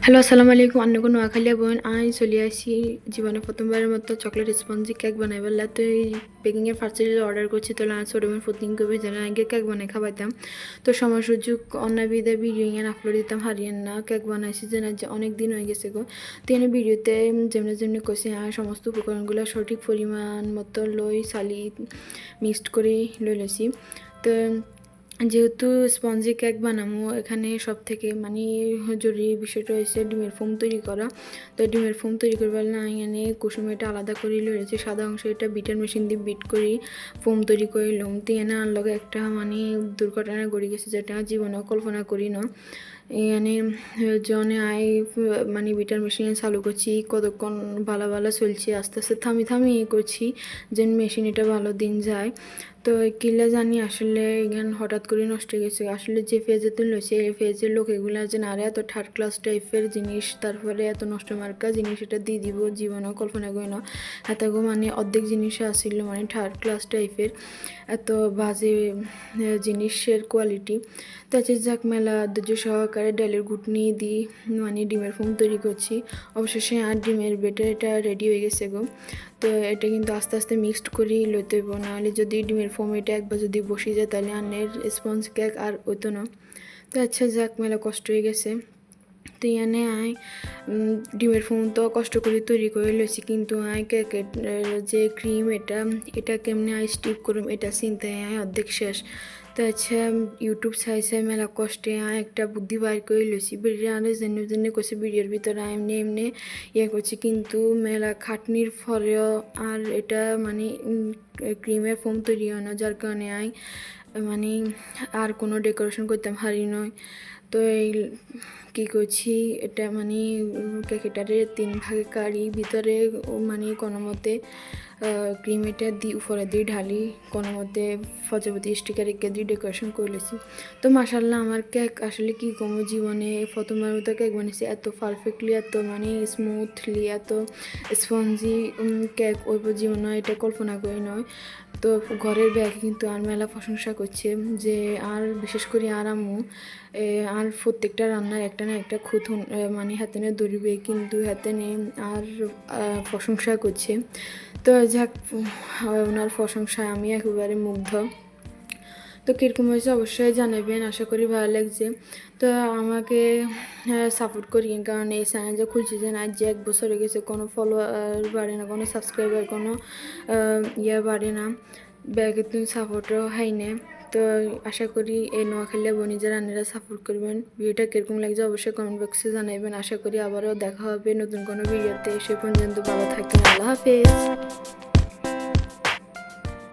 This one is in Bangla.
হ্যালো আসসালামু আলাইকুম অন্য কোনো নোয়াখালিয়া বোন আমি চলে আসি জীবনে প্রথমবারের মতো চকলেট স্পঞ্জি কেক বানাইবার তো এই বেকিংয়ের ফার্স্টে অর্ডার করছি, তো লাঞ্চ ওরমের ফুটিং করবি, যেন আগে কেক বানাই খাবাইতাম তো সময় সুযোগ অন্য বিদে ভিডিও ইয়ান আপলোড দিতাম, হারিয়েন না। কেক বানাইছি যে অনেক দিন হয়ে গেছে গো। তো এনে ভিডিওতে যেমনি যেমনি কষি আর সমস্ত উপকরণগুলো সঠিক পরিমাণ মতো লই সালি মিক্সড করে, লই লেছি তো যেহেতু স্পঞ্জি কেক বানাবো এখানে সব থেকে মানে জরুরি বিষয়টা হয়েছে ডিমের ফোম তৈরি করা। তো ডিমের ফোম তৈরি করবার না এখানে কুসুম এটা আলাদা করে লড়েছে সাদা অংশ এটা বিটার মেশিন দিয়ে বিট করি, ফোম তৈরি করে লোম। দিয়ে না আনলগে একটা মানে দুর্ঘটনা গড়ে গেছে যেটা জীবনে কল্পনা করি না। এখানে জনে আই মানে বিটার মেশিন চালু করছি, কতক্ষণ ভালো ভালো চলছে, আস্তে আস্তে থামি থামি করছি, যেন মেশিন এটা ভালো দিন যায়। তো কিলা জানি আসলে এখান হঠাৎ করে নষ্ট হয়ে গেছে। আসলে যে ফেজে তুল লইছে এই ফেজের লোক এগুলা যে নারে এত থার্ড ক্লাস টাইপের জিনিস, তারপরে এত নষ্ট মার্কা জিনিস, এটা দিয়ে দিব জীবনও কল্পনা করি না। এতগো মানে অর্ধেক জিনিস আসছিল মানে থার্ড ক্লাস টাইপের এত বাজে জিনিসের কোয়ালিটি তো আছে যাক, মেলা ধৈর্য সহকারে ডালের ঘুটনি দিই মানে ডিমের ফোম তৈরি করছি। অবশেষে আর ডিমের বেটার এটা রেডি হয়ে গেছে গো। তো এটা কিন্তু আস্তে আস্তে মিক্সড করেই লইতে হইব। নাহলে যদি ডিমের ফোম এটা একবার যদি বসে যায় তাহলে আনের স্পঞ্জ কেক আর হইতো না। তো আচ্ছা যাক, মেলা কষ্ট হয়ে গেছে। তো ইয়ানে আই ডিমের তো কষ্ট করে তৈরি করে লইছি কিন্তু আই কেকের যে ক্রিম এটা এটা কেমনে আই স্টিপ করুম, এটা চিন্তা আই অর্ধেক শেষ। তো আচ্ছা ইউটিউব চাই চাই মেলা কষ্টে আই একটা বুদ্ধি বাইর করে লইছি বেরিয়ে আনে যেনে যেনে করছে ভিডিওর ভিতরে এমনি এমনি ইয়ে করছি, কিন্তু মেলা খাটনির ফলেও আর এটা মানে ক্রিমের ফোম তৈরি হয় না, যার কারণে আই মানে আর কোনো ডেকোরেশন করতাম হারি নয় তো এই কী করছি, এটা মানে কেকেটারে তিন ভাগে কারি ভিতরে মানে কোনো মতে ক্রিম এটা দি, উপরে দিয়ে ঢালি কোনো মতে প্রজাপতি স্টিকার এঁকে দিয়ে ডেকোরেশন করে লেছি। তো মাসাল্লাহ আমার কেক আসলে কি কমো জীবনে? প্রথমবার মতো কেক বানিয়েছি, এত পারফেক্টলি এত মানে স্মুথলি এত স্পঞ্জি কেক ওই জীবনে এটা কল্পনা করি নয় তো ঘরের ব্যাগে কিন্তু আর মেলা প্রশংসা করছে যে, আর বিশেষ করে আর আম্মু আর প্রত্যেকটা রান্নার একটা না একটা খুঁত মানে হাতে নিয়ে ধরবে কিন্তু হাতে নিয়ে আর প্রশংসা করছে। তো যাক ওনার প্রশংসায় আমি একেবারে মুগ্ধ। তো কীরকম হয়েছে অবশ্যই জানাবেন, আশা করি ভালো লাগছে। তো আমাকে সাপোর্ট করি কারণ এই চ্যানেল যে খুলছি যে না যে এক বছর হয়ে গেছে, কোনো ফলোয়ার বাড়ে না, কোনো সাবস্ক্রাইবার কোনো ইয়ে বাড়ে না, ব্যাগে তুমি সাপোর্টও হয় না। তো আশা করি এই নোয়াখালিয়া বনিজা রান্নারা সাপোর্ট করবেন। ভিডিওটা কীরকম লাগছে অবশ্যই কমেন্ট বক্সে জানাবেন। আশা করি আবারও দেখা হবে নতুন কোনো ভিডিওতে সে পর্যন্ত ভালো থাকবেন, আল্লাহ হাফেজ।